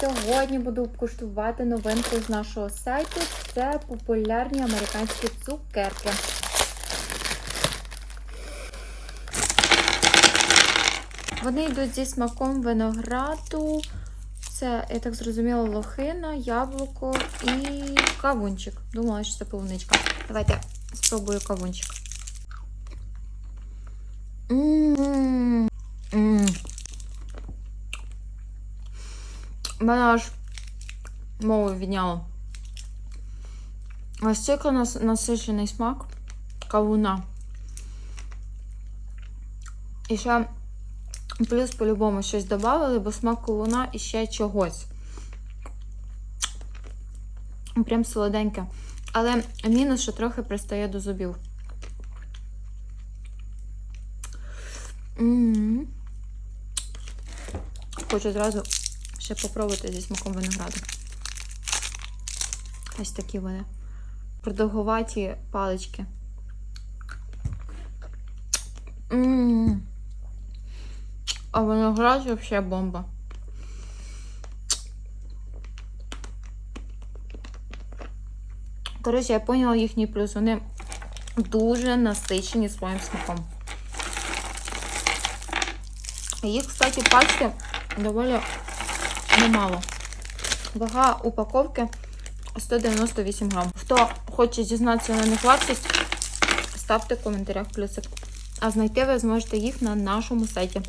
Сьогодні буду куштувати новинку з нашого сайту. Це популярні американські цукерки. Вони йдуть зі смаком винограду. Це, я так зрозуміла, лохина, яблуко і кавунчик. Думала, що це полуничка. Давайте спробую кавунчик. М-м-м. М. Мене аж мову відняло. Ось нас, насичений смак кавуна. І ще плюс по-любому щось додали, бо смак кавуна і ще чогось. Прям солоденьке. Але мінус, що трохи пристає до зубів. М. Хочу зразу ще попробувати зі смаком винограду. Ось такі вони. Продовгуваті палички. М. А виноград взагалі бомба. Коротше, я поняла їхній плюс. Вони дуже насичені своїм смаком. Їх, кстати, пачки доволі немало. Вага упаковки 198 грам. Хто хоче дізнатися на них вартість, ставте в коментарях плюсик. А знайти ви зможете їх на нашому сайті.